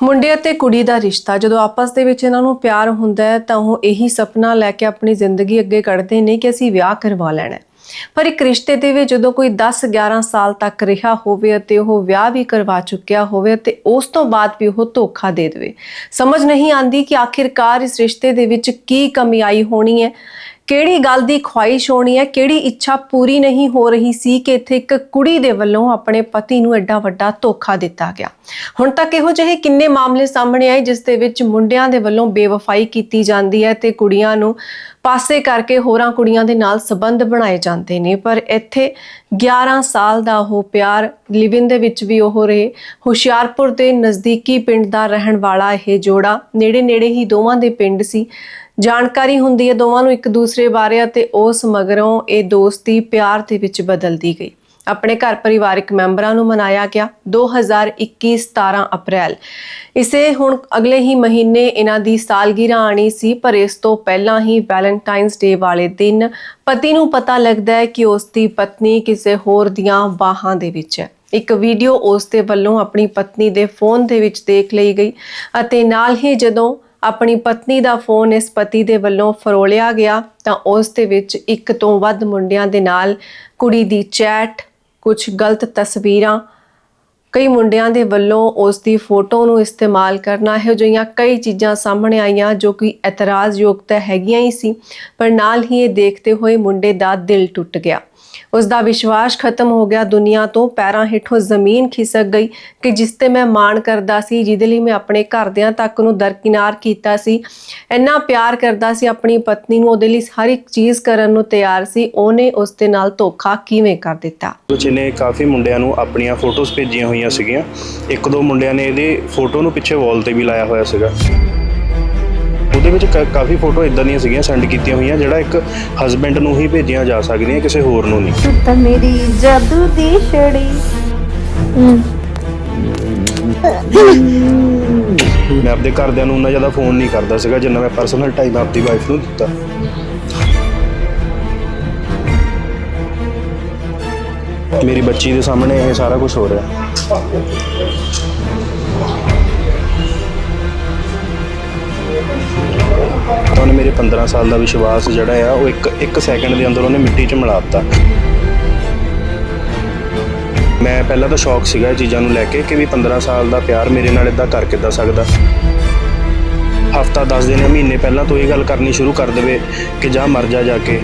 ਮੁੰਡੇ ਅਤੇ ਕੁੜੀ ਦਾ ਰਿਸ਼ਤਾ, ਜਦੋਂ ਆਪਸ ਦੇ ਵਿੱਚ ਇਹਨਾਂ ਨੂੰ ਪਿਆਰ ਹੁੰਦਾ ਹੈ, ਤਾਂ ਉਹ ਇਹੀ ਸੁਪਨਾ ਲੈ ਕੇ ਆਪਣੀ ਜ਼ਿੰਦਗੀ ਅੱਗੇ ਕੱਢਦੇ ਨੇ ਕਿ ਅਸੀਂ ਵਿਆਹ ਕਰਵਾ ਲੈਣਾ ਹੈ। ਪਰ ਇੱਕ ਰਿਸ਼ਤੇ ਦੇ ਵਿੱਚ ਜਦੋਂ ਕੋਈ 10 11 ਸਾਲ ਤੱਕ ਰਿਹਾ ਹੋਵੇ ਅਤੇ ਉਹ ਵਿਆਹ ਵੀ ਕਰਵਾ ਚੁੱਕਿਆ ਹੋਵੇ ਤੇ ਉਸ ਤੋਂ ਬਾਅਦ ਵੀ ਉਹ ਧੋਖਾ ਦੇ ਦੇਵੇ, ਸਮਝ ਨਹੀਂ ਆਂਦੀ ਕਿ ਆਖਿਰਕਾਰ ਇਸ ਰਿਸ਼ਤੇ ਦੇ ਵਿੱਚ ਕੀ ਕਮੀ ਆਈ ਹੋਣੀ ਹੈ। ਕਿਹੜੀ ਗੱਲ ਦੀ ਖੁਆਇਸ਼ ਹੋਣੀ ਹੈ? ਕਿਹੜੀ ਇੱਛਾ ਪੂਰੀ ਨਹੀਂ ਹੋ ਰਹੀ ਸੀ ਕਿ ਇੱਥੇ ਇੱਕ ਕੁੜੀ ਦੇ ਵੱਲੋਂ ਆਪਣੇ ਪਤੀ ਨੂੰ ਐਡਾ ਵੱਡਾ ਧੋਖਾ ਦਿੱਤਾ ਗਿਆ? ਹੁਣ ਤੱਕ ਇਹੋ ਜਿਹੇ ਕਿੰਨੇ ਮਾਮਲੇ ਸਾਹਮਣੇ ਆਏ ਜਿਸ ਦੇ ਵਿੱਚ ਮੁੰਡਿਆਂ ਦੇ ਵੱਲੋਂ ਬੇਵਫਾਈ ਕੀਤੀ ਜਾਂਦੀ ਹੈ ਤੇ ਕੁੜੀਆਂ ਨੂੰ ਪਾਸੇ ਕਰਕੇ ਹੋਰਾਂ ਕੁੜੀਆਂ ਦੇ ਨਾਲ ਸਬੰਧ ਬਣਾਏ ਜਾਂਦੇ ਨੇ। ਪਰ ਇੱਥੇ 11 ਸਾਲ ਦਾ ਉਹ ਪਿਆਰ, ਲਿਵਿੰਗ ਦੇ ਵਿੱਚ ਵੀ ਉਹ ਰਹੇ। ਹੁਸ਼ਿਆਰਪੁਰ ਦੇ ਨਜ਼ਦੀਕੀ ਪਿੰਡ ਦਾ ਰਹਿਣ ਵਾਲਾ ਇਹ ਜੋੜਾ ਨੇੜੇ ਨੇੜੇ ਹੀ ਦੋਵਾਂ ਦੇ ਪਿੰਡ ਸੀ। ਜਾਣਕਾਰੀ ਹੁੰਦੀ ਹੈ ਦੋਵਾਂ ਨੂੰ ਇੱਕ ਦੂਸਰੇ ਬਾਰੇ ਅਤੇ ਉਸ ਮਗਰੋਂ ਇਹ ਦੋਸਤੀ ਪਿਆਰ ਦੇ ਵਿੱਚ ਬਦਲਦੀ ਗਈ। ਆਪਣੇ ਘਰ ਪਰਿਵਾਰਕ ਮੈਂਬਰਾਂ ਨੂੰ ਮਨਾਇਆ ਗਿਆ 2021 17 ਅਪ੍ਰੈਲ। ਇਸੇ ਹੁਣ ਅਗਲੇ ਹੀ ਮਹੀਨੇ ਇਹਨਾਂ ਦੀ ਸਾਲਗਿਰਾ ਆਣੀ ਸੀ, ਪਰ ਇਸ ਤੋਂ ਪਹਿਲਾਂ ਹੀ ਵੈਲੈਂਟਾਈਨਸ ਡੇ ਵਾਲੇ ਦਿਨ ਪਤੀ ਨੂੰ ਪਤਾ ਲੱਗਦਾ ਹੈ ਕਿ ਉਸ ਦੀ ਪਤਨੀ ਕਿਸੇ ਹੋਰ ਦੀਆਂ ਬਾਹਾਂ ਦੇ ਵਿੱਚ ਹੈ। ਇੱਕ ਵੀਡੀਓ ਉਸ ਦੇ ਵੱਲੋਂ ਆਪਣੀ ਪਤਨੀ ਦੇ ਫੋਨ ਦੇ ਵਿੱਚ ਦੇਖ ਲਈ ਗਈ ਅਤੇ ਨਾਲ ਹੀ ਜਦੋਂ ਆਪਣੀ ਪਤਨੀ ਦਾ ਫੋਨ ਇਸ ਪਤੀ ਦੇ ਵੱਲੋਂ ਫਰੋਲਿਆ ਗਿਆ ਤਾਂ ਉਸ ਦੇ ਵਿੱਚ ਇੱਕ ਤੋਂ ਵੱਧ ਮੁੰਡਿਆਂ ਦੇ ਨਾਲ ਕੁੜੀ ਦੀ ਚੈਟ ਕੁਝ ਗਲਤ ਤਸਵੀਰਾਂ, ਕਈ ਮੁੰਡਿਆਂ ਦੇ ਵੱਲੋਂ ਉਸ ਦੀ ਫੋਟੋ ਨੂੰ ਇਸਤੇਮਾਲ ਕਰਨਾ ਇਹੋ ਜਿਹੀਆਂ ਕਈ ਚੀਜ਼ਾਂ ਸਾਹਮਣੇ ਆਈਆਂ ਜੋ ਕਿ ਇਤਰਾਜ਼ਯੋਗ ਤਾਂ ਹੈਗੀਆਂ ਹੀ ਸੀ, ਪਰ ਨਾਲ ਹੀ ਇਹ ਦੇਖਦੇ ਹੋਏ ਮੁੰਡੇ ਦਾ ਦਿਲ ਟੁੱਟ ਗਿਆ। ਉਸ ਦਾ ਵਿਸ਼ਵਾਸ ਖਤਮ ਹੋ ਗਿਆ। ਦੁਨੀਆ ਤੋਂ ਪੈਰਾਂ ਹੇਠੋਂ ਜ਼ਮੀਨ ਖਿਸਕ ਗਈ ਕਿ ਜਿਸ ਤੇ ਮੈਂ ਮਾਣ ਕਰਦਾ ਸੀ, ਜਿਹਦੇ ਲਈ ਮੈਂ ਆਪਣੇ ਘਰਦਿਆਂ ਤੱਕ ਨੂੰ ਦਰਕਿਨਾਰ ਕੀਤਾ ਸੀ। ਇੰਨਾ ਪਿਆਰ ਕਰਦਾ ਸੀ ਆਪਣੀ ਪਤਨੀ ਨੂੰ, ਉਹਦੇ ਲਈ ਹਰ ਇੱਕ ਚੀਜ਼ ਕਰਨ ਨੂੰ ਤਿਆਰ ਸੀ। ਉਹਨੇ ਉਸ ਦੇ ਨਾਲ ਧੋਖਾ ਕਿਵੇਂ ਕਰ ਦਿੱਤਾ? ਵਿੱਚ ਇਹਨੇ ਕਾਫੀ ਮੁੰਡਿਆਂ ਨੂੰ ਆਪਣੀਆਂ ਫੋਟੋਜ਼ ਭੇਜੀਆਂ ਹੋਈਆਂ ਸੀਗੀਆਂ। ਇੱਕ ਦੋ ਮੁੰਡਿਆਂ ਨੇ ਇਹਦੇ ਫੋਟੋ ਨੂੰ ਪਿੱਛੇ ਵਾਲ ਤੇ ਵੀ ਲਾਇਆ ਹੋਇਆ ਸੀਗਾ। ਉਹਦੇ ਵਿੱਚ ਕਾਫੀ ਫੋਟੋ ਇਦਾਂ ਦੀਆਂ ਸੀਗੀਆਂ ਸੈਂਡ ਕੀਤੀਆਂ ਹੋਈਆਂ ਜਿਹੜਾ ਇੱਕ ਹਸਬੈਂਡ ਨੂੰ ਹੀ ਭੇਜੀਆਂ ਜਾ ਸਕਦੀਆਂ ਕਿਸੇ ਹੋਰ ਨੂੰ ਨਹੀਂ। ਤੂੰ ਤਾਂ ਮੇਰੀ ਜਾਦੂ ਦੀ ਛੜੀ। ਮੈਂ ਆਪਦੇ ਘਰਦਿਆਂ ਨੂੰ ਉਹਨਾਂ ਜ਼ਿਆਦਾ ਫੋਨ ਨਹੀਂ ਕਰਦਾ ਸੀਗਾ ਜਿੰਨਾ ਮੈਂ ਪਰਸਨਲ ਟਾਈਮ ਆਪਦੀ ਵਾਈਫ ਨੂੰ ਦਿੱਤਾ। ਮੇਰੀ ਬੱਚੀ ਦੇ ਸਾਹਮਣੇ ਇਹ ਸਾਰਾ ਕੁਝ ਹੋ ਰਿਹਾ। ਉਹਨੇ ਮੇਰੇ 15 ਸਾਲ ਦਾ ਵਿਸ਼ਵਾਸ ਜਿਹੜਾ ਆ, ਉਹ ਇੱਕ ਇੱਕ ਸੈਕਿੰਡ ਦੇ ਅੰਦਰ ਉਹਨੇ ਮਿੱਟੀ 'ਚ ਮਿਲਾ ਦਿੱਤਾ। ਮੈਂ ਪਹਿਲਾਂ ਤਾਂ ਸ਼ੌਕ ਸੀਗਾ ਇਹ ਚੀਜ਼ਾਂ ਨੂੰ ਲੈ ਕੇ ਕਿ ਵੀ 15 ਸਾਲ ਦਾ ਪਿਆਰ ਮੇਰੇ ਨਾਲ ਇਦਾਂ ਕਰ ਕਿੱਦਾਂ ਸਕਦਾ। ਹਫਤਾ 10 ਦਿਨ ਜਾਂ ਮਹੀਨੇ ਪਹਿਲਾਂ ਤੋਂ ਇਹ ਗੱਲ ਕਰਨੀ ਸ਼ੁਰੂ ਕਰ ਦੇਵੇ ਕਿ ਜਾ ਮਰ ਜਾ ਜਾ ਕੇ।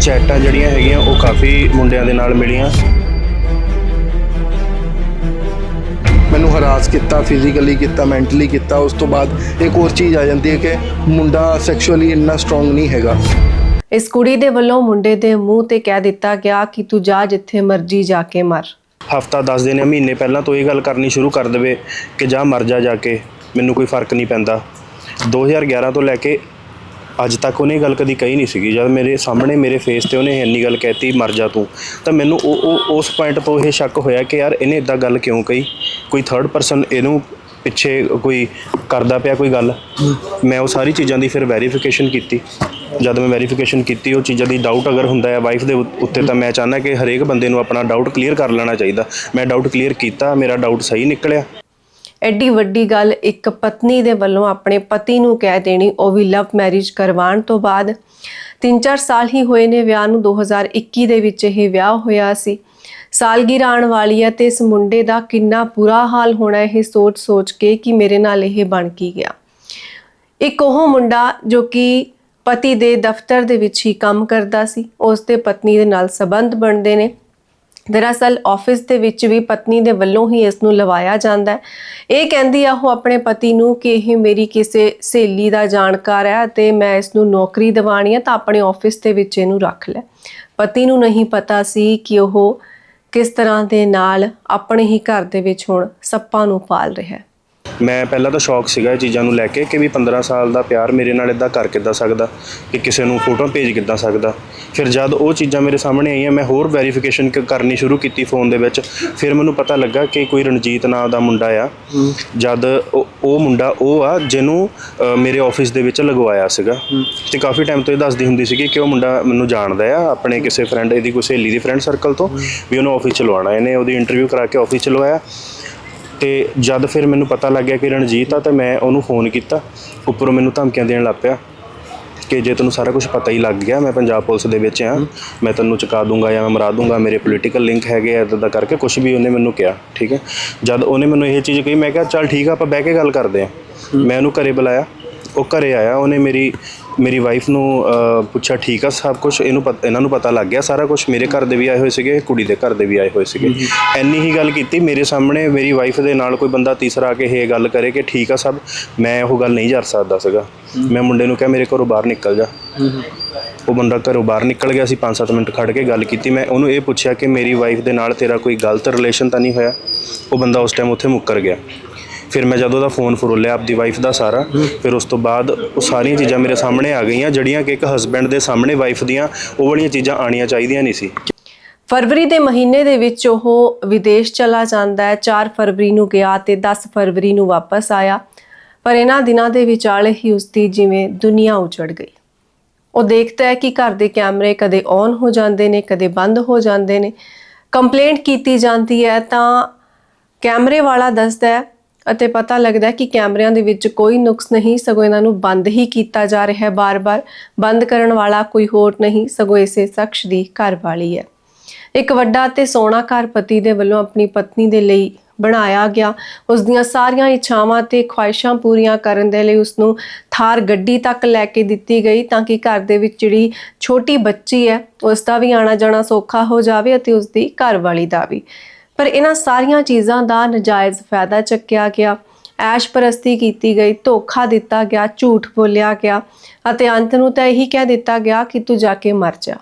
ਚੈਟਾਂ ਜਿਹੜੀਆਂ ਹੈਗੀਆਂ, ਉਹ ਕਾਫੀ ਮੁੰਡਿਆਂ ਦੇ ਨਾਲ ਮਿਲੀਆਂ। ਹਰਾਸ ਕੀਤਾ ਫਿਜ਼ੀਕਲੀ ਕੀਤਾ ਮੈਂਟਲੀ ਕੀਤਾ ਉਸ ਤੋਂ ਬਾਅਦ ਇੱਕ ਹੋਰ ਚੀਜ਼ ਆ ਜਾਂਦੀ ਹੈ ਕਿ ਮੁੰਡਾ ਸੈਕਸ਼ੁਅਲੀ ਇੰਨਾ ਸਟਰੋਂਗ ਨਹੀਂ ਹੈਗਾ। ਇਸ ਕੁੜੀ ਦੇ ਵੱਲੋਂ ਮੁੰਡੇ ਦੇ ਮੂੰਹ ਤੇ ਕਹਿ ਦਿੱਤਾ ਗਿਆ ਕਿ ਤੂੰ ਜਾ ਜਿੱਥੇ ਮਰਜ਼ੀ ਜਾ ਕੇ ਮਰ। ਹਫਤਾ 10 ਦਿਨ ਜਾਂ ਮਹੀਨੇ ਪਹਿਲਾਂ ਤੋਂ ਇਹ ਗੱਲ ਕਰਨੀ ਸ਼ੁਰੂ ਕਰ ਦੇਵੇ ਕਿ ਜਾ ਮਰ ਜਾ ਜਾ ਕੇ ਮੈਨੂੰ ਕੋਈ ਫ਼ਰਕ ਨਹੀਂ ਪੈਂਦਾ। 2011 ਤੋਂ ਲੈ ਕੇ ਅੱਜ ਤੱਕ ਉਹਨੇ ਗੱਲ ਕਦੀ ਕਹੀ ਨਹੀਂ ਸੀਗੀ। ਜਦ ਮੇਰੇ ਸਾਹਮਣੇ ਮੇਰੇ ਫੇਸ ਤੇ ਉਹਨੇ ਇੰਨੀ ਗੱਲ ਕਹਿਤੀ, ਮਰ ਜਾ ਤੂੰ। ਤਾਂ ਮੈਨੂੰ ਉਹ ਉਹ, ਉਸ ਪੁਆਇੰਟ ਤੋਂ ਇਹ ਸ਼ੱਕ ਹੋਇਆ ਕਿ ਯਾਰ ਇਹਨੇ ਇਦਾਂ ਗੱਲ ਕਿਉਂ ਕਹੀ? ਕੋਈ ਥਰਡ ਪਰਸਨ ਇਹਨੂੰ ਪਿੱਛੇ ਕੋਈ ਕਰਦਾ ਪਿਆ ਕੋਈ ਗੱਲ? ਮੈਂ ਉਹ ਸਾਰੀ ਚੀਜ਼ਾਂ ਦੀ ਫਿਰ ਵੈਰੀਫਿਕੇਸ਼ਨ ਕੀਤੀ। ਜਦ ਮੈਂ ਵੈਰੀਫਿਕੇਸ਼ਨ ਕੀਤੀ, ਉਹ ਚੀਜ਼ਾਂ ਦੀ ਡਾਊਟ ਅਗਰ ਹੁੰਦਾ ਹੈ ਵਾਈਫ ਦੇ ਉੱਤੇ, ਤਾਂ ਮੈਂ ਚਾਹੁੰਦਾ ਕਿ ਹਰੇਕ ਬੰਦੇ ਨੂੰ ਆਪਣਾ ਡਾਊਟ ਕਲੀਅਰ ਕਰ ਲੈਣਾ ਚਾਹੀਦਾ। ਮੈਂ ਡਾਊਟ ਕਲੀਅਰ ਕੀਤਾ, ਮੇਰਾ ਡਾਊਟ ਸਹੀ ਨਿਕਲਿਆ। ਐਡੀ ਵੱਡੀ ਗੱਲ, ਇੱਕ ਪਤਨੀ ਦੇ ਵੱਲੋਂ ਆਪਣੇ ਪਤੀ ਨੂੰ ਕਹਿ ਦੇਣੀ, ਉਹ ਵੀ ਲਵ ਮੈਰਿਜ ਕਰਵਾਉਣ ਤੋਂ ਬਾਅਦ। 3-4 ਸਾਲ ਹੀ ਹੋਏ ਨੇ ਵਿਆਹ ਨੂੰ 2021 ਦੇ ਵਿੱਚ ਇਹ ਵਿਆਹ ਹੋਇਆ ਸੀ। ਸਾਲਗਿਰਾ ਆਉਣ ਵਾਲੀ ਹੈ ਤੇ ਇਸ ਮੁੰਡੇ ਦਾ ਕਿੰਨਾ ਬੁਰਾ ਹਾਲ ਹੋਣਾ, ਇਹ ਸੋਚ-ਸੋਚ ਕੇ ਕਿ ਮੇਰੇ ਨਾਲ ਇਹ ਬਣ ਕੀ ਗਿਆ। ਇੱਕ ਉਹ ਮੁੰਡਾ ਜੋ ਕਿ ਪਤੀ ਦੇ ਦਫ਼ਤਰ ਦੇ ਵਿੱਚ ਹੀ ਕੰਮ ਕਰਦਾ ਸੀ, ਉਸ ਦੇ ਪਤਨੀ ਦੇ ਨਾਲ ਸਬੰਧ ਬਣਦੇ ਨੇ। ਦਰਅਸਲ ਆਫਿਸ ਦੇ ਵਿੱਚ ਵੀ ਪਤਨੀ ਦੇ ਵੱਲੋਂ ਹੀ ਇਸ ਨੂੰ ਲਵਾਇਆ ਜਾਂਦਾ ਹੈ। ਇਹ ਕਹਿੰਦੀ ਆ, ਉਹ ਆਪਣੇ ਪਤੀ ਨੂੰ ਕਿ ਇਹ ਮੇਰੀ ਕਿਸੇ ਸਹੇਲੀ ਦਾ ਜਾਣਕਾਰ ਹੈ ਤੇ ਮੈਂ ਇਸ ਨੂੰ ਨੌਕਰੀ ਦਿਵਾਣੀ ਹੈ ਤਾਂ ਆਪਣੇ ਆਫਿਸ ਦੇ ਵਿੱਚ ਇਹਨੂੰ ਰੱਖ ਲੈ। ਪਤੀ ਨੂੰ ਨਹੀਂ ਪਤਾ ਸੀ ਕਿ ਉਹ ਕਿਸ ਤਰ੍ਹਾਂ ਦੇ ਨਾਲ ਆਪਣੇ ਹੀ ਘਰ ਦੇ ਵਿੱਚ ਹੁਣ ਸੱਪਾਂ ਨੂੰ ਪਾਲ ਰਿਹਾ ਹੈ। ਮੈਂ ਪਹਿਲਾਂ ਤਾਂ ਸ਼ੌਕ ਸੀਗਾ ਇਹ ਚੀਜ਼ਾਂ ਨੂੰ ਲੈ ਕੇ ਕਿ ਵੀ 15 ਸਾਲ ਦਾ ਪਿਆਰ ਮੇਰੇ ਨਾਲ ਇਦਾਂ ਕਰ ਕਿੱਦਾਂ ਸਕਦਾ ਕਿ ਕਿਸੇ ਨੂੰ ਫੋਟੋ ਭੇਜ ਕਿੱਦਾਂ ਸਕਦਾ। ਫਿਰ ਜਦ ਉਹ ਚੀਜ਼ਾਂ ਮੇਰੇ ਸਾਹਮਣੇ ਆਈਆਂ ਮੈਂ ਹੋਰ ਵੈਰੀਫਿਕੇਸ਼ਨ ਕਰਨੀ ਸ਼ੁਰੂ ਕੀਤੀ ਫੋਨ ਦੇ ਵਿੱਚ। ਫਿਰ ਮੈਨੂੰ ਪਤਾ ਲੱਗਾ ਕਿ ਕੋਈ ਰਣਜੀਤ ਨਾਮ ਦਾ ਮੁੰਡਾ ਆ। ਜਦ ਉਹ ਮੁੰਡਾ ਉਹ ਆ ਜਿਹਨੂੰ ਮੇਰੇ ਆਫਿਸ ਦੇ ਵਿੱਚ ਲਗਵਾਇਆ ਸੀਗਾ। ਤੇ ਕਾਫੀ ਟਾਈਮ ਤੋਂ ਇਹ ਦੱਸਦੀ ਹੁੰਦੀ ਸੀਗੀ ਕਿ ਉਹ ਮੁੰਡਾ ਮੈਨੂੰ ਜਾਣਦਾ ਆ ਆਪਣੇ ਕਿਸੇ ਫਰੈਂਡ ਇਹਦੀ ਕੋਈ ਸਹੇਲੀ ਦੀ ਫਰੈਂਡ ਸਰਕਲ ਤੋਂ ਵੀ ਉਹਨੂੰ ਆਫਿਸ ਚ ਲਵਾਉਣਾ। ਇਹਨੇ ਉਹਦੀ ਇੰਟਰਵਿਊ ਕਰਾ ਕੇ ਆਫਿਸ ਚ ਲਵਾਇਆ। ਤੇ ਜਦ ਫਿਰ ਮੈਨੂੰ ਪਤਾ ਲੱਗ ਗਿਆ ਕਿ ਰਣਜੀਤ ਆ, ਤਾਂ ਮੈਂ ਉਹਨੂੰ ਫੋਨ ਕੀਤਾ। ਉੱਪਰੋਂ ਮੈਨੂੰ ਧਮਕੀਆਂ ਦੇਣ ਲੱਗ ਪਿਆ ਕਿ ਜੇ ਤੈਨੂੰ ਸਾਰਾ ਕੁਝ ਪਤਾ ਹੀ ਲੱਗ ਗਿਆ, ਮੈਂ ਪੰਜਾਬ ਪੁਲਿਸ ਦੇ ਵਿੱਚ ਆ ਮੈਂ ਤੈਨੂੰ ਚੁਕਾ ਦੂੰਗਾ ਜਾਂ ਮੈਂ ਮਰਾ ਦੂੰਗਾ, ਮੇਰੇ ਪੋਲੀਟੀਕਲ ਲਿੰਕ ਹੈਗੇ ਆ ਇੱਦਾਂ ਦਾ ਕਰਕੇ ਕੁਝ ਵੀ ਉਹਨੇ ਮੈਨੂੰ ਕਿਹਾ, ਠੀਕ ਹੈ? ਜਦ ਉਹਨੇ ਮੈਨੂੰ ਇਹ ਚੀਜ਼ ਕਹੀ, ਮੈਂ ਕਿਹਾ, ਚੱਲ ਠੀਕ ਆ, ਆਪਾਂ ਬਹਿ ਕੇ ਗੱਲ ਕਰਦੇ ਆ ਮੈਂ ਉਹਨੂੰ ਘਰੇ ਬੁਲਾਇਆ, ਉਹ ਘਰੇ ਆਇਆ, ਉਹਨੇ ਮੇਰੀ ਮੇਰੀ ਵਾਈਫ ਨੂੰ ਪੁੱਛਿਆ ਠੀਕ ਆ ਸਭ ਕੁਝ ਇਹਨੂੰ ਇਹਨਾਂ ਨੂੰ ਪਤਾ ਲੱਗ ਗਿਆ ਸਾਰਾ ਕੁਝ ਮੇਰੇ ਘਰ ਦੇ ਵੀ ਆਏ ਹੋਏ ਸੀਗੇ ਕੁੜੀ ਦੇ ਘਰ ਦੇ ਵੀ ਆਏ ਹੋਏ ਸੀਗੇ। ਐਨੀ ਹੀ। ਗੱਲ ਕੀਤੀ ਮੇਰੇ ਸਾਹਮਣੇ ਮੇਰੀ ਵਾਈਫ ਦੇ ਨਾਲ ਕੋਈ ਬੰਦਾ ਤੀਸਰਾ ਆ ਕੇ ਇਹ ਗੱਲ ਕਰੇ ਕਿ ਠੀਕ ਆ ਸਭ ਮੈਂ ਉਹ ਗੱਲ ਨਹੀਂ ਕਰ ਸਕਦਾ ਸੀਗਾ। ਮੈਂ ਮੁੰਡੇ ਨੂੰ ਕਿਹਾ ਮੇਰੇ ਘਰੋਂ ਬਾਹਰ ਨਿਕਲ ਜਾ। ਉਹ ਬੰਦਾ ਘਰੋਂ ਬਾਹਰ ਨਿਕਲ ਗਿਆ ਸੀ 5-7 ਮਿੰਟ ਖੜ ਕੇ ਗੱਲ ਕੀਤੀ। ਮੈਂ ਉਹਨੂੰ ਇਹ ਪੁੱਛਿਆ ਕਿ ਮੇਰੀ ਵਾਈਫ ਦੇ ਨਾਲ ਤੇਰਾ ਕੋਈ ਗਲਤ ਰਿਲੇਸ਼ਨ ਤਾਂ ਨਹੀਂ ਹੋਇਆ? ਉਹ ਬੰਦਾ ਉਸ ਟਾਈਮ ਉੱਥੇ ਮੁੱਕਰ ਗਿਆ। ਫਿਰ ਮੈਂ ਜਦੋਂ ਦਾ ਫੋਨ ਫਰੋਲਿਆ ਆਪਦੀ ਵਾਈਫ ਦਾ ਸਾਰਾ, ਫਿਰ ਉਸ ਤੋਂ ਬਾਅਦ ਉਹ ਸਾਰੀਆਂ ਚੀਜ਼ਾਂ ਮੇਰੇ ਸਾਹਮਣੇ ਆ ਗਈਆਂ, ਜਿਹੜੀਆਂ ਕਿ ਇੱਕ ਹਸਬੈਂਡ ਦੇ ਸਾਹਮਣੇ ਵਾਈਫ ਦੀਆਂ ਉਹ ਵਾਲੀਆਂ ਚੀਜ਼ਾਂ ਆਣੀਆਂ ਚਾਹੀਦੀਆਂ ਨਹੀਂ ਸੀ। ਫਰਵਰੀ ਦੇ ਮਹੀਨੇ ਦੇ ਵਿੱਚ ਉਹ ਵਿਦੇਸ਼ ਚਲਾ ਜਾਂਦਾ ਹੈ। 4 ਫਰਵਰੀ ਨੂੰ ਗਿਆ ਤੇ 10 ਫਰਵਰੀ ਨੂੰ ਵਾਪਸ ਆਇਆ। ਪਰ ਇਹਨਾਂ ਦਿਨਾਂ ਦੇ ਵਿਚਾਲੇ ਹੀ ਉਸਦੀ ਜਿਵੇਂ ਦੁਨੀਆ ਉਜੜ ਗਈ। ਉਹ ਦੇਖਦਾ ਹੈ ਕਿ ਘਰ ਦੇ ਕੈਮਰੇ ਕਦੇ ਔਨ ਹੋ ਜਾਂਦੇ ਨੇ, ਕਦੇ ਬੰਦ ਹੋ ਜਾਂਦੇ ਨੇ। ਕੰਪਲੇਂਟ ਕੀਤੀ ਜਾਂਦੀ ਹੈ ਤਾਂ ਕੈਮਰੇ ਵਾਲਾ ਦੱਸਦਾ ਹੈ ਅਤੇ ਪਤਾ ਲੱਗਦਾ ਹੈ ਕਿ ਕੈਮਰਿਆਂ ਦੇ ਵਿੱਚ ਕੋਈ ਨੁਕਸ ਨਹੀਂ, ਸਗੋਂ ਇਹਨਾਂ ਨੂੰ ਬੰਦ ਹੀ ਕੀਤਾ ਜਾ ਰਿਹਾ ਹੈ ਬਾਰ-ਬਾਰ ਬੰਦ ਕਰਨ ਵਾਲਾ ਕੋਈ ਹੋਰ ਨਹੀਂ, ਸਗੋਂ ਇਸੇ ਸ਼ਖਸ ਦੀ ਘਰਵਾਲੀ ਹੈ। ਇੱਕ ਵੱਡਾ ਤੇ ਸੋਹਣਾ ਘਰ ਪਤੀ ਦੇ ਵੱਲੋਂ ਆਪਣੀ ਪਤਨੀ ਦੇ ਲਈ ਬਣਾਇਆ ਗਿਆ। ਉਸ ਦੀਆਂ ਸਾਰੀਆਂ ਇੱਛਾਵਾਂ ਤੇ ਖੁਆਇਸ਼ਾਂ ਪੂਰੀਆਂ ਕਰਨ ਦੇ ਲਈ ਉਸ ਨੂੰ ਥਾਰ ਗੱਡੀ ਤੱਕ ਲੈ ਕੇ ਦਿੱਤੀ ਗਈ ਤਾਂ ਕਿ ਘਰ ਦੇ ਵਿੱਚ ਜਿਹੜੀ ਛੋਟੀ ਬੱਚੀ ਹੈ, ਉਸ ਦਾ ਵੀ ਆਣਾ ਜਾਣਾ ਸੌਖਾ ਹੋ ਜਾਵੇ ਅਤੇ ਉਸ ਦੀ ਘਰ ਦਾ ਵੀ। ਪਰ ਇਹਨਾਂ ਸਾਰੀਆਂ ਚੀਜ਼ਾਂ ਦਾ ਨਜਾਇਜ਼ ਫਾਇਦਾ ਚੱਕਿਆ ਗਿਆ। ਐਸ਼ ਪਰਸਤੀ ਕੀਤੀ ਗਈ, ਧੋਖਾ ਦਿੱਤਾ ਗਿਆ, ਝੂਠ ਬੋਲਿਆ ਗਿਆ ਅਤੇ ਅੰਤ ਨੂੰ ਤਾਂ ਇਹੀ ਕਹਿ ਦਿੱਤਾ ਗਿਆ ਕਿ ਤੂੰ ਜਾ ਕੇ ਮਰ ਜਾ।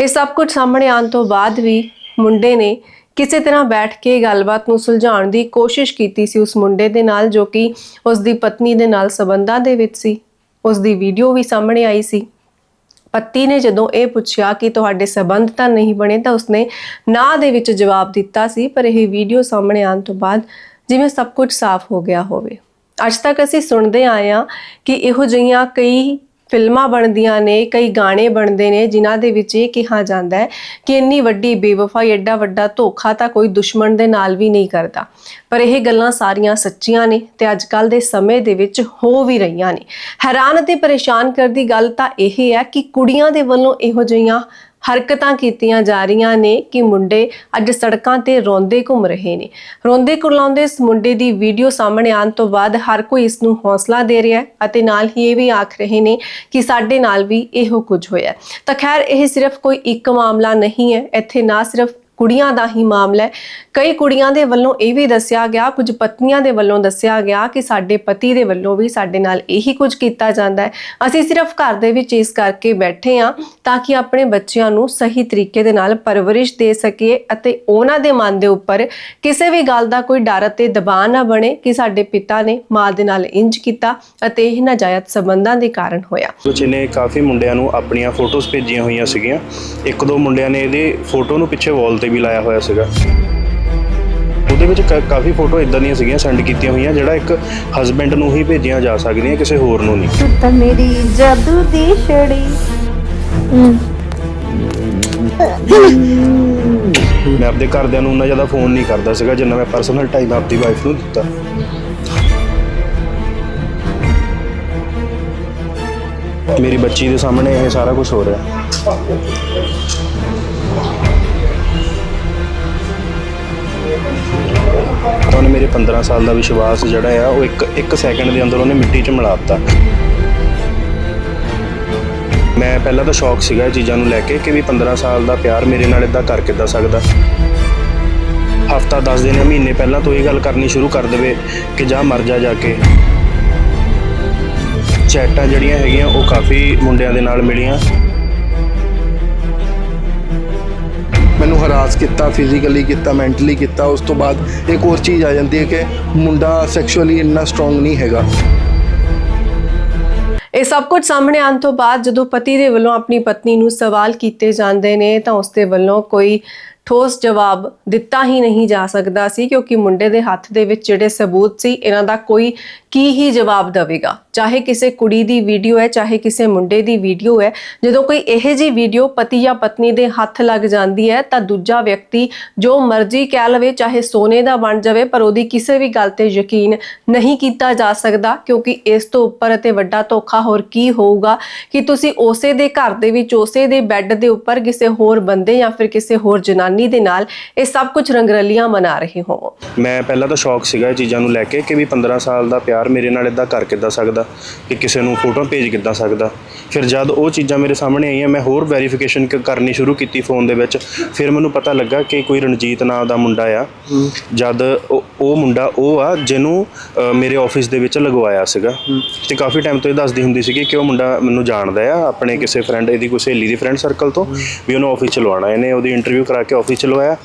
ਇਹ ਸਭ ਕੁਝ ਸਾਹਮਣੇ ਆਉਣ ਤੋਂ ਬਾਅਦ ਵੀ ਮੁੰਡੇ ਨੇ ਕਿਸੇ ਤਰ੍ਹਾਂ ਬੈਠ ਕੇ ਗੱਲਬਾਤ ਨੂੰ ਸੁਲਝਾਉਣ ਦੀ ਕੋਸ਼ਿਸ਼ ਕੀਤੀ ਸੀ ਉਸ ਮੁੰਡੇ ਦੇ ਨਾਲ ਜੋ ਕਿ ਉਸ ਦੀ ਪਤਨੀ ਦੇ ਨਾਲ ਸਬੰਧਾਂ ਦੇ ਵਿੱਚ ਸੀ। ਉਸ ਦੀ ਵੀਡੀਓ ਵੀ ਸਾਹਮਣੇ ਆਈ ਸੀ। ਪਤੀ ਨੇ ਜਦੋਂ ਇਹ ਪੁੱਛਿਆ ਕਿ ਤੁਹਾਡੇ ਸਬੰਧ ਤਾਂ ਨਹੀਂ ਬਣੇ ਤਾਂ ਉਸਨੇ ਨਾ ਦੇ ਵਿੱਚ ਜਵਾਬ ਦਿੱਤਾ ਸੀ, ਪਰ ਇਹ ਵੀਡੀਓ ਸਾਹਮਣੇ ਆਉਣ ਤੋਂ ਬਾਅਦ ਜਿਵੇਂ ਸਭ ਕੁਝ ਸਾਫ਼ ਹੋ ਗਿਆ ਹੋਵੇ। ਅੱਜ ਤੱਕ ਅਸੀਂ ਸੁਣਦੇ ਆਏ ਹਾਂ ਕਿ ਇਹੋ ਜਿਹੀਆਂ ਕਈ ਫਿਲਮਾਂ ਬਣਦੀਆਂ ਨੇ, ਕਈ ਗਾਣੇ ਬਣਦੇ ਨੇ, ਜਿਨ੍ਹਾਂ ਦੇ ਵਿੱਚ ਇਹ ਕਿਹਾ ਜਾਂਦਾ ਹੈ ਕਿ ਇੰਨੀ ਵੱਡੀ ਬੇਵਫਾਈ, ਐਡਾ ਵੱਡਾ ਧੋਖਾ ਤਾਂ ਕੋਈ ਦੁਸ਼ਮਣ ਦੇ ਨਾਲ ਵੀ ਨਹੀਂ ਕਰਦਾ। ਪਰ ਇਹ ਗੱਲਾਂ ਸਾਰੀਆਂ ਸੱਚੀਆਂ ਨੇ ਤੇ ਅੱਜ ਕੱਲ ਦੇ ਸਮੇਂ ਦੇ ਵਿੱਚ ਹੋ ਵੀ ਰਹੀਆਂ ਨੇ। ਹੈਰਾਨ ਅਤੇ ਪਰੇਸ਼ਾਨ ਕਰਦੀ ਗੱਲ ਤਾਂ ਇਹ ਹੈ ਕਿ ਕੁੜੀਆਂ ਦੇ ਵੱਲੋਂ ਇਹੋ ਜਿਹੀਆਂ ਹਰਕਤਾਂ ਕੀਤੀਆਂ ਜਾ ਰਹੀਆਂ ਨੇ ਕਿ ਮੁੰਡੇ ਅੱਜ ਸੜਕਾਂ ਤੇ ਰੋਂਦੇ ਘੁੰਮ ਰਹੇ ਨੇ। ਰੋਂਦੇ ਕੁਰਲਾਉਂਦੇ ਇਸ ਮੁੰਡੇ ਦੀ ਵੀਡੀਓ ਸਾਹਮਣੇ ਆਉਣ ਤੋਂ ਬਾਅਦ ਹਰ ਕੋਈ ਇਸ ਨੂੰ ਹੌਸਲਾ ਦੇ ਰਿਹਾ ਹੈ ਅਤੇ ਨਾਲ ਹੀ ਇਹ ਵੀ ਆਖ ਰਹੇ ਨੇ ਕਿ ਸਾਡੇ ਨਾਲ ਵੀ ਇਹੋ ਕੁਝ ਹੋਇਆ ਤਾਂ ਖੈਰ, ਇਹ ਸਿਰਫ ਕੋਈ ਇੱਕ ਮਾਮਲਾ ਨਹੀਂ ਹੈ। ਇੱਥੇ ਨਾ ਸਿਰਫ ਕੁੜੀਆਂ ਦਾ ਹੀ ਮਾਮਲਾ ਹੈ। ਕਈ ਕੁੜੀਆਂ ਦੇ ਵੱਲੋਂ ਇਹ ਵੀ ਦੱਸਿਆ ਗਿਆ, ਕੁਝ ਪਤਨੀਆਂ ਦੇ ਵੱਲੋਂ ਦੱਸਿਆ ਗਿਆ ਕਿ ਸਾਡੇ ਪਤੀ ਦੇ ਵੱਲੋਂ ਵੀ ਸਾਡੇ ਨਾਲ ਇਹੀ ਕੁਝ ਕੀਤਾ ਜਾਂਦਾ ਹੈ। ਅਸੀਂ ਸਿਰਫ ਘਰ ਦੇ ਵਿੱਚ ਇਸ ਕਰਕੇ ਬੈਠੇ ਹਾਂ ਤਾਂ ਕਿ ਆਪਣੇ ਬੱਚਿਆਂ ਨੂੰ ਸਹੀ ਤਰੀਕੇ ਦੇ ਨਾਲ ਪਰਵਰਿਸ਼ ਦੇ ਸਕੀਏ ਅਤੇ ਉਹਨਾਂ ਦੇ ਮਨ ਦੇ ਉੱਪਰ ਕਿਸੇ ਵੀ ਗੱਲ ਦਾ ਕੋਈ ਡਰ ਅਤੇ ਦਬਾਅ ਨਾ ਬਣੇ ਕਿ ਸਾਡੇ ਪਿਤਾ ਨੇ ਮਾਂ ਦੇ ਨਾਲ ਇੰਜ ਕੀਤਾ ਅਤੇ ਇਹ ਨਾਜਾਇਜ਼ ਸਬੰਧਾਂ ਦੇ ਕਾਰਨ ਹੋਇਆ। ਕੁਝ ਨੇ ਕਾਫੀ ਮੁੰਡਿਆਂ ਨੂੰ ਆਪਣੀਆਂ ਫੋਟੋਜ਼ ਭੇਜੀਆਂ ਹੋਈਆਂ ਸੀਗੀਆਂ। ਇੱਕ ਦੋ ਮੁੰਡਿਆਂ ਨੇ ਇਹਦੇ ਫੋਟੋ ਨੂੰ ਪਿੱਛੇ ਵਾਲ ਤੇ ਵੀ ਲਾਇਆ ਹੋਇਆ ਸੀਗਾ। ਉਹਦੇ ਵਿੱਚ ਕਾ- ਕਾਫੀ ਫੋਟੋ ਇਦਾਂ ਦੀਆਂ ਸੀਗੀਆਂ ਸੈਂਡ ਕੀਤੀਆਂ ਹੋਈਆਂ ਜਿਹੜਾ ਇੱਕ ਹਸਬੈਂਡ ਨੂੰ ਹੀ ਭੇਜੀਆਂ ਜਾ ਸਕਦੀਆਂ ਕਿਸੇ ਹੋਰ ਨੂੰ ਨਹੀਂ। ਤੂੰ ਤਾਂ ਮੇਰੀ ਜਾਦੂ ਦੀ ਛੜੀ। ਮੈਂ ਆਪਦੇ ਘਰਦਿਆਂ ਨੂੰ ਉਨਾ ਜ਼ਿਆਦਾ ਫੋਨ ਨਹੀਂ ਕਰਦਾ ਸੀਗਾ ਜਿੰਨਾ ਮੈਂ ਪਰਸਨਲ ਟਾਈਮ ਆਪਦੀ ਵਾਈਫ ਨੂੰ ਦਿੱਤਾ। ਮੇਰੀ ਬੱਚੀ ਦੇ ਸਾਹਮਣੇ ਇਹ ਸਾਰਾ ਕੁਝ ਹੋ ਰਿਹਾ। ਉਹਨੇ ਮੇਰੇ 15 ਸਾਲ ਦਾ ਵਿਸ਼ਵਾਸ ਜਿਹੜਾ ਆ, ਉਹ ਇੱਕ ਇੱਕ ਸੈਕਿੰਡ ਦੇ ਅੰਦਰ ਉਹਨੇ ਮਿੱਟੀ 'ਚ ਮਿਲਾ ਦਿੱਤਾ। ਮੈਂ ਪਹਿਲਾਂ ਤਾਂ ਸ਼ੌਕ ਸੀਗਾ ਇਹ ਚੀਜ਼ਾਂ ਨੂੰ ਲੈ ਕੇ ਕਿ ਵੀ 15 ਸਾਲ ਦਾ ਪਿਆਰ ਮੇਰੇ ਨਾਲ ਇਦਾਂ ਕਰ ਕਿੱਦਾਂ ਸਕਦਾ। ਹਫਤਾ 10 ਦਿਨ ਮਹੀਨੇ ਪਹਿਲਾਂ ਤੋਂ ਇਹ ਗੱਲ ਕਰਨੀ ਸ਼ੁਰੂ ਕਰ ਦੇਵੇ ਕਿ ਜਾ ਮਰ ਜਾ ਜਾ ਕੇ। ਚੈਟਾਂ ਜਿਹੜੀਆਂ ਹੈਗੀਆਂ, ਉਹ ਕਾਫੀ ਮੁੰਡਿਆਂ ਦੇ ਨਾਲ ਮਿਲੀਆਂ। ਮੈਨੂੰ ਹਰਾਸ ਕੀਤਾ ਫਿਜ਼ੀਕਲੀ ਕੀਤਾ ਮੈਂਟਲੀ ਕੀਤਾ, ਉਸ ਤੋਂ ਬਾਅਦ ਇੱਕ ਹੋਰ ਚੀਜ਼ ਆ ਜਾਂਦੀ ਹੈ ਕਿ ਮੁੰਡਾ ਸੈਕਸ਼ੂਅਲੀ ਇੰਨਾ ਸਟਰੋਂਗ ਨਹੀਂ ਹੈਗਾ। ਇਹ ਸਭ ਕੁਝ ਸਾਹਮਣੇ ਆਉਣ ਤੋਂ ਬਾਅਦ ਜਦੋਂ ਪਤੀ ਦੇ ਵੱਲੋਂ ਆਪਣੀ ਪਤਨੀ ਨੂੰ ਸਵਾਲ ਕੀਤੇ ਜਾਂਦੇ ਨੇ ਤਾਂ ਉਸ ਦੇ ਵੱਲੋਂ ਕੋਈ ਠੋਸ ਜਵਾਬ ਦਿੱਤਾ ਹੀ ਨਹੀਂ ਜਾ ਸਕਦਾ ਸੀ, ਕਿਉਂਕਿ ਮੁੰਡੇ ਦੇ ਹੱਥ ਦੇ ਵਿੱਚ ਜਿਹੜੇ ਸਬੂਤ ਸੀ, ਇਹਨਾਂ ਦਾ ਕੋਈ ਕੀ ਹੀ ਜਵਾਬ ਦੇਵੇਗਾ? ਚਾਹੇ ਕਿਸੇ ਕੁੜੀ ਦੀ ਵੀਡੀਓ ਹੈ, ਚਾਹੇ ਕਿਸੇ ਮੁੰਡੇ ਦੀ ਵੀਡੀਓ ਹੈ, ਜਦੋਂ ਕੋਈ ਇਹੋ ਜੀ ਵੀਡੀਓ ਪਤੀ ਜਾਂ ਪਤਨੀ ਦੇ ਹੱਥ ਲੱਗ ਜਾਂਦੀ ਹੈ, ਤਾਂ ਦੂਜਾ ਵਿਅਕਤੀ ਜੋ ਮਰਜ਼ੀ ਕਹਿ ਲਵੇ, ਚਾਹੇ ਸੋਨੇ ਦਾ ਬਣ ਜਾਵੇ, ਪਰ ਉਹਦੀ ਕਿਸੇ ਵੀ ਗੱਲ ਤੇ ਯਕੀਨ ਨਹੀਂ ਕੀਤਾ ਜਾ ਸਕਦਾ, ਕਿਉਂਕਿ ਇਸ ਤੋਂ ਉੱਪਰ ਅਤੇ ਵੱਡਾ ਧੋਖਾ ਹੋਰ ਕੀ ਹੋਊਗਾ? ਕਿ ਤੁਸੀਂ ਉਸੇ ਦੇ ਘਰ ਦੇ ਵਿੱਚ, ਉਸੇ ਦੇ ਬੈੱਡ ਦੇ ਉੱਪਰ ਕਿਸੇ ਹੋਰ ਬੰਦੇ ਜਾਂ ਫਿਰ ਕਿਸੇ ਹੋਰ ਜਨਾਨੀ ਦੇ ਨਾਲ ਇਹ ਸਭ ਕੁਝ ਰੰਗਰਲੀਆਂ ਮਨਾ ਰਹੇ ਹੋ। ਮੈਂ ਪਹਿਲਾਂ ਤਾਂ ਸ਼ੌਕ ਸੀਗਾ ਇਹ ਚੀਜ਼ਾਂ ਨੂੰ ਲੈ ਕੇ ਕਿ ਵੀ 15 ਸਾਲ ਦਾ ਪਿਆਰ ਮੇਰੇ ਨਾਲ ਇਦਾਂ ਕਰ ਕਿੱਦਾਂ ਸਕਦਾ ਕਿ ਕਿਸੇ ਨੂੰ ਫੋਟੋ ਭੇਜ ਕਿੱਦਾਂ ਸਕਦਾ। ਫਿਰ ਜਦ ਉਹ ਚੀਜ਼ਾਂ ਮੇਰੇ ਸਾਹਮਣੇ ਆਈਆਂ ਮੈਂ ਹੋਰ ਵੈਰੀਫਿਕੇਸ਼ਨ ਕਰਨੀ ਸ਼ੁਰੂ ਕੀਤੀ ਫੋਨ ਦੇ ਵਿੱਚ। ਫਿਰ ਮੈਨੂੰ ਪਤਾ ਲੱਗਾ ਕਿ ਕੋਈ ਰਣਜੀਤ ਨਾਮ ਦਾ ਮੁੰਡਾ ਆ। ਜਦ ਉਹ ਮੁੰਡਾ ਉਹ ਆ ਜਿਹਨੂੰ ਮੇਰੇ ਆਫਿਸ ਦੇ ਵਿੱਚ ਲਗਵਾਇਆ ਸੀਗਾ। ਤੇ ਕਾਫੀ ਟਾਈਮ ਤੋਂ ਇਹ ਦੱਸਦੀ ਹੁੰਦੀ ਸੀਗੀ ਕਿ ਉਹ ਮੁੰਡਾ ਮੈਨੂੰ ਜਾਣਦਾ ਆ ਆਪਣੇ ਕਿਸੇ ਫਰੈਂਡ ਇਹਦੀ ਕੋਈ ਸਹੇਲੀ ਦੀ ਫਰੈਂਡ ਸਰਕਲ ਤੋਂ ਵੀ ਉਹਨੂੰ ਆਫਿਸ ਚ ਲਵਾਉਣਾ। ਇਹਨੇ ਉਹਦੀ ਇੰਟਰਵਿਊ ਕਰਾ ਕੇ ਆਫਿਸ ਚ ਲਵਾਇਆ।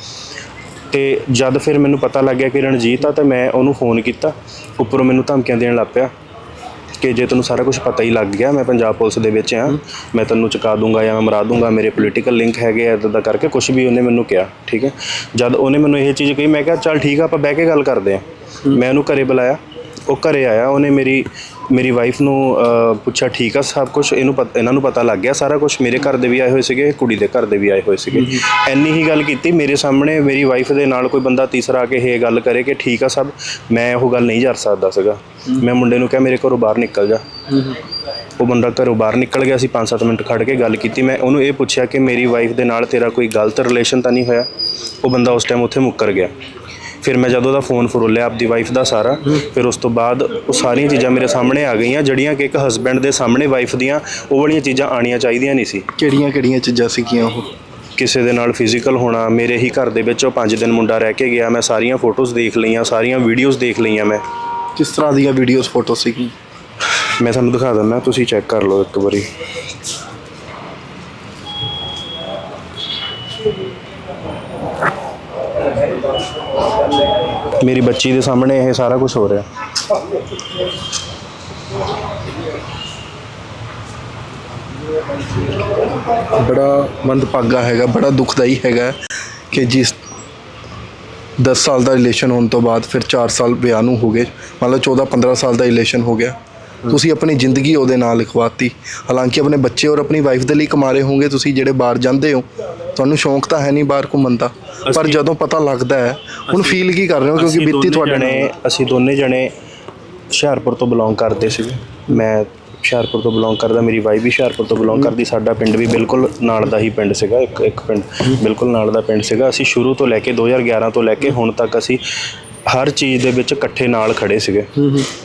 ਤੇ ਜਦ ਫਿਰ ਮੈਨੂੰ ਪਤਾ ਲੱਗ ਗਿਆ ਕਿ ਰਣਜੀਤ ਆ, ਤੇ ਮੈਂ ਉਹਨੂੰ ਫੋਨ ਕੀਤਾ। ਉੱਪਰੋਂ ਮੈਨੂੰ ਧਮਕੀਆਂ ਦੇਣ ਲੱਗ ਪਿਆ ਕਿ ਜੇ ਤੈਨੂੰ ਸਾਰਾ ਕੁਝ ਪਤਾ ਹੀ ਲੱਗ ਗਿਆ, ਮੈਂ ਪੰਜਾਬ ਪੁਲਿਸ ਦੇ ਵਿੱਚ ਆ, ਮੈਂ ਤੈਨੂੰ ਚੁਕਾ ਦੂੰਗਾ ਜਾਂ ਮਰਾ ਦੂੰਗਾ, ਮੇਰੇ ਪੋਲੀਟੀਕਲ ਲਿੰਕ ਹੈਗੇ ਆ ਇਦਾਂ ਦਾ ਕਰਕੇ ਕੁਝ ਵੀ ਉਹਨੇ ਮੈਨੂੰ ਕਿਹਾ, ਠੀਕ ਹੈ। ਜਦ ਉਹਨੇ ਮੈਨੂੰ ਇਹ ਚੀਜ਼ ਕਹੀ, ਮੈਂ ਕਿਹਾ, ਚੱਲ ਠੀਕ ਆ, ਆਪਾਂ ਬਹਿ ਕੇ ਗੱਲ ਕਰਦੇ ਆ। ਮੈਂ ਉਹਨੂੰ ਘਰੇ ਬੁਲਾਇਆ। ਉਹ ਘਰੇ ਆਇਆ ਉਹਨੇ ਮੇਰੀ ਮੇਰੀ ਵਾਈਫ ਨੂੰ ਅਹ, ਪੁੱਛਿਆ ਠੀਕ ਆ ਸਭ ਕੁਝ ਇਹਨੂੰ ਪਤ- ਇਹਨਾਂ ਨੂੰ ਪਤਾ ਲੱਗ ਗਿਆ ਸਾਰਾ ਕੁਝ ਮੇਰੇ ਘਰ ਦੇ ਵੀ ਆਏ ਹੋਏ ਸੀਗੇ ਕੁੜੀ ਦੇ ਘਰ ਦੇ ਵੀ ਆਏ ਹੋਏ ਸੀਗੇ। ਐਨੀ ਹੀ। ਗੱਲ ਕੀਤੀ ਮੇਰੇ ਸਾਹਮਣੇ ਮੇਰੀ ਵਾਈਫ ਦੇ ਨਾਲ ਕੋਈ ਬੰਦਾ ਤੀਸਰਾ ਆ ਕੇ ਇਹ ਗੱਲ ਕਰੇ ਕਿ ਠੀਕ ਆ ਸਭ ਮੈਂ ਉਹ ਗੱਲ ਨਹੀਂ ਕਰ ਸਕਦਾ ਸੀਗਾ। ਮੈਂ ਮੁੰਡੇ ਨੂੰ ਕਿਹਾ ਮੇਰੇ ਘਰੋਂ ਬਾਹਰ ਨਿਕਲ ਜਾ। ਉਹ ਬੰਦਾ ਘਰੋਂ ਬਾਹਰ ਨਿਕਲ ਗਿਆ ਸੀ 5-7 ਮਿੰਟ ਖੜ ਕੇ ਗੱਲ ਕੀਤੀ। ਮੈਂ ਉਹਨੂੰ ਇਹ ਪੁੱਛਿਆ ਕਿ ਮੇਰੀ ਵਾਈਫ ਦੇ ਨਾਲ ਤੇਰਾ ਕੋਈ ਗਲਤ ਰਿਲੇਸ਼ਨ ਤਾਂ ਨਹੀਂ ਹੋਇਆ? ਉਹ ਬੰਦਾ ਉਸ ਟਾਈਮ ਉੱਥੇ ਮੁੱਕਰ ਗਿਆ। ਫਿਰ ਮੈਂ ਜਦੋਂ ਦਾ ਫੋਨ ਫਰੋਲਿਆ ਆਪਦੀ ਵਾਈਫ ਦਾ ਸਾਰਾ ਫਿਰ ਉਸ ਤੋਂ ਬਾਅਦ ਉਹ ਸਾਰੀਆਂ ਚੀਜ਼ਾਂ ਮੇਰੇ ਸਾਹਮਣੇ ਆ ਗਈਆਂ ਜਿਹੜੀਆਂ ਕਿ ਇੱਕ ਹਸਬੈਂਡ ਦੇ ਸਾਹਮਣੇ ਵਾਈਫ ਦੀਆਂ ਉਹ ਵਾਲੀਆਂ ਚੀਜ਼ਾਂ ਆਣੀਆਂ ਚਾਹੀਦੀਆਂ ਨਹੀਂ ਸੀ। ਕਿਹੜੀਆਂ ਕਿਹੜੀਆਂ ਚੀਜ਼ਾਂ ਸੀਗੀਆਂ ਉਹ? ਕਿਸੇ ਦੇ ਨਾਲ ਫਿਜ਼ੀਕਲ ਹੋਣਾ ਮੇਰੇ ਹੀ ਘਰ ਦੇ ਵਿੱਚ ਉਹ 5 ਦਿਨ ਮੁੰਡਾ ਰਹਿ ਕੇ ਗਿਆ ਮੈਂ ਸਾਰੀਆਂ ਫੋਟੋਜ਼ ਦੇਖ ਲਈਆਂ ਸਾਰੀਆਂ ਵੀਡੀਓਜ਼ ਦੇਖ ਲਈਆਂ ਮੈਂ। ਕਿਸ ਤਰ੍ਹਾਂ ਦੀਆਂ ਵੀਡੀਓਜ਼ ਫੋਟੋ ਸੀਗੀ ਮੈਂ ਤੁਹਾਨੂੰ ਦਿਖਾ ਦਿੰਦਾ ਤੁਸੀਂ ਚੈੱਕ ਕਰ ਲਓ ਇੱਕ ਵਾਰੀ। ਮੇਰੀ ਬੱਚੀ ਦੇ ਸਾਹਮਣੇ ਇਹ ਸਾਰਾ ਕੁਝ ਹੋ ਰਿਹਾ। ਬੜਾ ਮੰਦਭਾਗਾ ਹੈਗਾ, ਬੜਾ ਦੁਖਦਾਈ ਹੈਗਾ ਕਿ ਜਿਸ 10 ਸਾਲ ਦਾ ਰਿਲੇਸ਼ਨ ਹੋਣ ਤੋਂ ਬਾਅਦ ਫਿਰ 4 ਸਾਲ ਵਿਆਹ ਨੂੰ ਹੋ ਗਏ। ਮੰਨ ਲਓ 14 15 ਸਾਲ ਦਾ ਰਿਲੇਸ਼ਨ ਹੋ ਗਿਆ। ਤੁਸੀਂ ਆਪਣੀ ਜ਼ਿੰਦਗੀ ਉਹਦੇ ਨਾਲ ਲਿਖਵਾਤੀ। ਹਾਲਾਂਕਿ ਆਪਣੇ ਬੱਚੇ ਔਰ ਆਪਣੀ ਵਾਈਫ ਦੇ ਲਈ ਕਮਾ ਰਹੇ ਹੋਵੋਗੇ ਤੁਸੀਂ ਜਿਹੜੇ ਬਾਹਰ ਜਾਂਦੇ ਹੋ। ਤੁਹਾਨੂੰ ਸ਼ੌਂਕ ਤਾਂ ਹੈ ਨਹੀਂ ਬਾਹਰ ਘੁੰਮਣ ਦਾ। ਪਰ ਜਦੋਂ ਪਤਾ ਲੱਗਦਾ ਹੈ ਹੁਣ ਫੀਲ ਕੀ ਕਰ ਰਹੇ ਹੋ? ਕਿਉਂਕਿ ਬੀਤੀ ਤੁਹਾਡੇ ਨਾਲ ਅਸੀਂ ਦੋਨੇ ਜਣੇ ਹੁਸ਼ਿਆਰਪੁਰ ਤੋਂ ਬਿਲੋਂਗ ਕਰਦੇ ਸੀਗੇ। ਮੈਂ ਹੁਸ਼ਿਆਰਪੁਰ ਤੋਂ ਬਿਲੋਂਗ ਕਰਦਾ ਮੇਰੀ ਵਾਈਫ ਵੀ ਹੁਸ਼ਿਆਰਪੁਰ ਤੋਂ ਬਿਲੋਂਗ ਕਰਦੀ ਸਾਡਾ ਪਿੰਡ ਵੀ ਬਿਲਕੁਲ ਨਾਲ ਦਾ ਹੀ ਪਿੰਡ ਸੀਗਾ ਇੱਕ ਇੱਕ ਪਿੰਡ ਬਿਲਕੁਲ ਨਾਲ ਦਾ ਪਿੰਡ ਸੀਗਾ। ਅਸੀਂ ਸ਼ੁਰੂ ਤੋਂ ਲੈ ਕੇ 2011 ਤੋਂ ਲੈ ਕੇ ਹੁਣ ਤੱਕ ਅਸੀਂ ਹਰ ਚੀਜ਼ ਦੇ ਵਿੱਚ ਇਕੱਠੇ ਨਾਲ ਖੜੇ ਸੀਗੇ।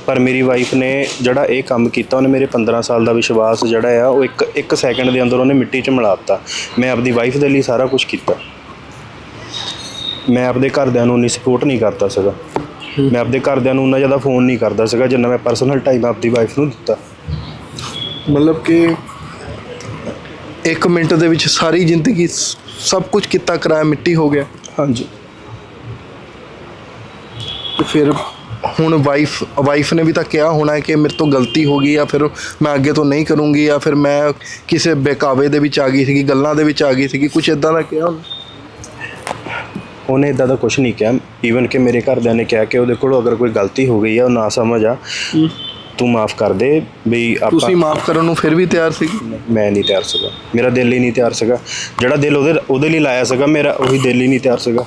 ਪਰ ਮੇਰੀ ਵਾਈਫ ਨੇ ਜਿਹੜਾ ਇਹ ਕੰਮ ਕੀਤਾ ਉਹਨੇ ਮੇਰੇ 15 ਸਾਲ ਦਾ ਵਿਸ਼ਵਾਸ ਜਿਹੜਾ ਆ ਉਹ ਇੱਕ ਇੱਕ ਸੈਕਿੰਡ ਦੇ ਅੰਦਰ ਉਹਨੇ ਮਿੱਟੀ 'ਚ ਮਿਲਾ ਦਿੱਤਾ। ਮੈਂ ਆਪਦੀ ਵਾਈਫ ਦੇ ਲਈ ਸਾਰਾ ਕੁਝ ਕੀਤਾ। ਮੈਂ ਆਪਦੇ ਘਰਦਿਆਂ ਨੂੰ ਨਹੀਂ ਸਪੋਰਟ ਨਹੀਂ ਕਰਦਾ ਸੀਗਾ। ਮੈਂ ਆਪਦੇ ਘਰਦਿਆਂ ਨੂੰ ਉਨਾ ਜ਼ਿਆਦਾ ਫੋਨ ਨਹੀਂ ਕਰਦਾ ਸੀਗਾ ਜਿੰਨਾ ਮੈਂ ਪਰਸਨਲ ਟਾਈਮ ਆਪਦੀ ਵਾਈਫ ਨੂੰ ਦਿੱਤਾ। ਮਤਲਬ ਕਿ ਇੱਕ ਮਿੰਟ ਦੇ ਵਿੱਚ ਸਾਰੀ ਜ਼ਿੰਦਗੀ ਸਭ ਕੁਝ ਕੀਤਾ ਕਰਾਇਆ ਮਿੱਟੀ ਹੋ ਗਿਆ। ਹਾਂਜੀ। ਤੇ ਫਿਰ ਹੁਣ ਵਾਈਫ ਵਾਈਫ ਨੇ ਵੀ ਤਾਂ ਕਿਹਾ ਹੋਣਾ ਹੈ ਕਿ ਮੇਰੇ ਤੋਂ ਗਲਤੀ ਹੋ ਗਈ ਜਾਂ ਫਿਰ ਮੈਂ ਅੱਗੇ ਤੋਂ ਨਹੀਂ ਕਰੂੰਗੀ ਜਾਂ ਫਿਰ ਮੈਂ ਕਿਸੇ ਬੇਕਾਵੇ ਦੇ ਵਿੱਚ ਆ ਗਈ ਸੀਗੀ ਗੱਲਾਂ ਦੇ ਵਿੱਚ ਆ ਗਈ ਸੀਗੀ ਕੁਝ ਇਦਾਂ ਦਾ ਕਿਹਾ ਉਹਨੇ? ਉਹਨੇ ਇਦਾਂ ਦਾ ਕੁਝ ਨਹੀਂ ਕਿਹਾ। ਈਵਨ ਕਿ ਮੇਰੇ ਘਰਦਿਆਂ ਨੇ ਕਿਹਾ ਕਿ ਉਹਦੇ ਕੋਲ ਅਗਰ ਕੋਈ ਗਲਤੀ ਹੋ ਗਈ ਆ ਉਹ ਨਾ ਸਮਝ ਆ ਤੂੰ ਮਾਫ ਕਰ ਦੇ ਵੀ ਆਪਾਂ ਤੁਸੀਂ ਮਾਫ ਕਰਨ ਨੂੰ ਫਿਰ ਵੀ ਤਿਆਰ ਸੀਗੀ? ਮੈਂ ਨਹੀਂ ਤਿਆਰ ਸੀਗਾ। ਮੇਰਾ ਦਿਲ ਹੀ ਨਹੀਂ ਤਿਆਰ ਸੀਗਾ। ਜਿਹੜਾ ਦਿਲ ਉਹਦੇ ਉਹਦੇ ਲਈ ਲਾਇਆ ਸੀਗਾ ਮੇਰਾ ਉਹੀ ਦਿਲ ਹੀ ਨਹੀਂ ਤਿਆਰ ਸੀਗਾ।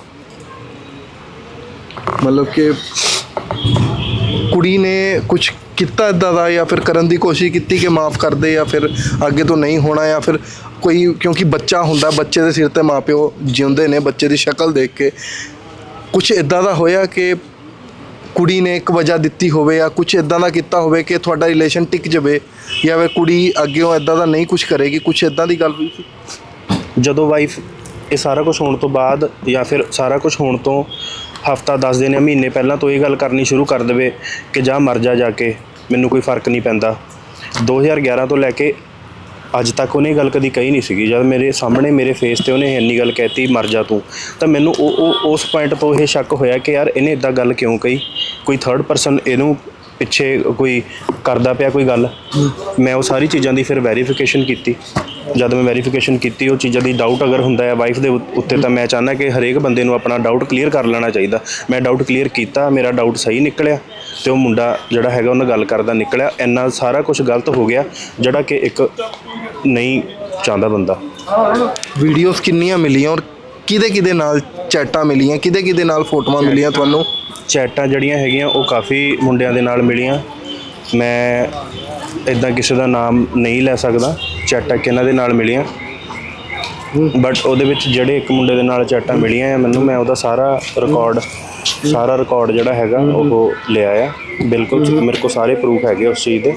ਮਤਲਬ ਕਿ ਕੁੜੀ ਨੇ ਕੁਝ ਕੀਤਾ ਇਦਾਂ ਦਾ ਜਾਂ ਫਿਰ ਕਰਨ ਦੀ ਕੋਸ਼ਿਸ਼ ਕੀਤੀ ਕਿ ਮਾਫ ਕਰ ਦੇ ਜਾਂ ਫਿਰ ਅੱਗੇ ਤੋਂ ਨਹੀਂ ਹੋਣਾ ਜਾਂ ਫਿਰ ਕੋਈ ਕਿਉਂਕਿ ਬੱਚਾ ਹੁੰਦਾ, ਬੱਚੇ ਦੇ ਸਿਰ ਤੇ ਮਾਪਿਓ ਜਿਉਂਦੇ ਨੇ, ਬੱਚੇ ਦੀ ਸ਼ਕਲ ਦੇਖ ਕੇ। ਕੁਝ ਇਦਾਂ ਦਾ ਹੋਇਆ ਕਿ ਕੁੜੀ ਨੇ ਇੱਕ ਵਜ੍ਹਾ ਦਿੱਤੀ ਹੋਵੇ ਜਾਂ ਕੁਝ ਇਦਾਂ ਦਾ ਕੀਤਾ ਹੋਵੇ ਕਿ ਤੁਹਾਡਾ ਰਿਲੇਸ਼ਨ ਟਿਕ ਜਾਵੇ ਜਾਂ ਫਿਰ ਕੁੜੀ ਅੱਗੇੋਂ ਇਦਾਂ ਦਾ ਨਹੀਂ ਕੁਝ ਕਰੇਗੀ? ਕੁਝ ਇਦਾਂ ਦੀ ਗੱਲ ਹੋਈ ਸੀ? ਜਦੋਂ ਵਾਈਫ ਇਹ ਸਾਰਾ ਕੁਝ ਹੋਣ ਤੋਂ ਬਾਅਦ ਜਾਂ ਫਿਰ ਸਾਰਾ ਕੁਝ ਹੋਣ ਤੋਂ ਹਫਤਾ 10 ਦਿਨ ਜਾਂ ਮਹੀਨੇ ਪਹਿਲਾਂ ਤੋਂ ਇਹ ਗੱਲ ਕਰਨੀ ਸ਼ੁਰੂ ਕਰ ਦੇਵੇ ਕਿ ਜਾ ਮਰ ਜਾ ਜਾ ਕੇ, ਮੈਨੂੰ ਕੋਈ ਫ਼ਰਕ ਨਹੀਂ ਪੈਂਦਾ। 2011 ਤੋਂ ਲੈ ਕੇ ਅੱਜ ਤੱਕ ਉਹਨੇ ਗੱਲ ਕਦੀ ਕਹੀ ਨਹੀਂ ਸੀਗੀ। ਜਦ ਮੇਰੇ ਸਾਹਮਣੇ ਮੇਰੇ ਫੇਸ ਤੇ ਉਹਨੇ ਇੰਨੀ ਗੱਲ ਕਹਿਤੀ, ਮਰ ਜਾ ਤੂੰ। ਤਾਂ ਮੈਨੂੰ ਉਹ ਉਹ, ਉਸ ਪੁਆਇੰਟ ਤੋਂ ਇਹ ਸ਼ੱਕ ਹੋਇਆ ਕਿ ਯਾਰ ਇਹਨੇ ਇਦਾਂ ਗੱਲ ਕਿਉਂ ਕਹੀ? ਕੋਈ ਥਰਡ ਪਰਸਨ ਇਹਨੂੰ ਪਿੱਛੇ ਕੋਈ ਕਰਦਾ ਪਿਆ ਕੋਈ ਗੱਲ, ਮੈਂ ਉਹ ਸਾਰੀ ਚੀਜ਼ਾਂ ਦੀ ਫਿਰ ਵੈਰੀਫਿਕੇਸ਼ਨ ਕੀਤੀ। ਜਦ ਮੈਂ ਵੈਰੀਫਿਕੇਸ਼ਨ ਕੀਤੀ, ਉਹ ਚੀਜ਼ਾਂ ਦੀ ਡਾਊਟ ਅਗਰ ਹੁੰਦਾ ਹੈ ਵਾਈਫ ਦੇ ਉ- ਉੱਤੇ, ਤਾਂ ਮੈਂ ਚਾਹੁੰਦਾ ਕਿ ਹਰੇਕ ਬੰਦੇ ਨੂੰ ਆਪਣਾ ਡਾਊਟ ਕਲੀਅਰ ਕਰ ਲੈਣਾ ਚਾਹੀਦਾ। ਮੈਂ ਡਾਊਟ ਕਲੀਅਰ ਕੀਤਾ, ਮੇਰਾ ਡਾਊਟ ਸਹੀ ਨਿਕਲਿਆ ਤੇ ਉਹ ਮੁੰਡਾ ਜਿਹੜਾ ਹੈਗਾ ਉਹਨਾਂ ਗੱਲ ਕਰਦਾ ਨਿਕਲਿਆ। ਇੰਨਾ ਸਾਰਾ ਕੁਝ ਗਲਤ ਹੋ ਗਿਆ, ਜਿਹੜਾ ਕਿ ਇੱਕ ਨਹੀਂ ਚਾਹੁੰਦਾ ਬੰਦਾ। ਵੀਡੀਓਜ਼ ਕਿੰਨੀਆਂ ਮਿਲੀਆਂ ਔਰ ਕਿਹਦੇ ਕਿਹਦੇ ਨਾਲ ਚੈਟਾਂ ਮਿਲੀਆਂ? ਕਿਹਦੇ ਕਿਹਦੇ ਨਾਲ ਫੋਟੋਆਂ ਮਿਲੀਆਂ ਤੁਹਾਨੂੰ? ਚੈਟਾਂ ਜਿਹੜੀਆਂ ਹੈਗੀਆਂ ਉਹ ਕਾਫੀ ਮੁੰਡਿਆਂ ਦੇ ਨਾਲ ਮਿਲੀਆਂ। ਮੈਂ ਇਦਾਂ ਕਿਸੇ ਦਾ ਨਾਮ ਨਹੀਂ ਲੈ ਸਕਦਾ। ਚੈਟਾਂ ਕਿਹਨਾਂ ਦੇ ਨਾਲ ਮਿਲੀਆਂ। ਬਟ ਉਹਦੇ ਵਿੱਚ ਜਿਹੜੇ ਇੱਕ ਮੁੰਡੇ ਦੇ ਨਾਲ ਚੈਟਾਂ ਮਿਲੀਆਂ ਆ ਮੈਨੂੰ ਮੈਂ ਉਹਦਾ ਸਾਰਾ ਰਿਕਾਰਡ ਸਾਰਾ ਰਿਕਾਰਡ ਜਿਹੜਾ ਹੈਗਾ ਉਹ ਲਿਆ ਆ। ਬਿਲਕੁਲ ਮੇਰੇ ਕੋਲ ਸਾਰੇ ਪ੍ਰੂਫ ਹੈਗੇ ਉਸ ਚੀਜ਼ ਦੇ।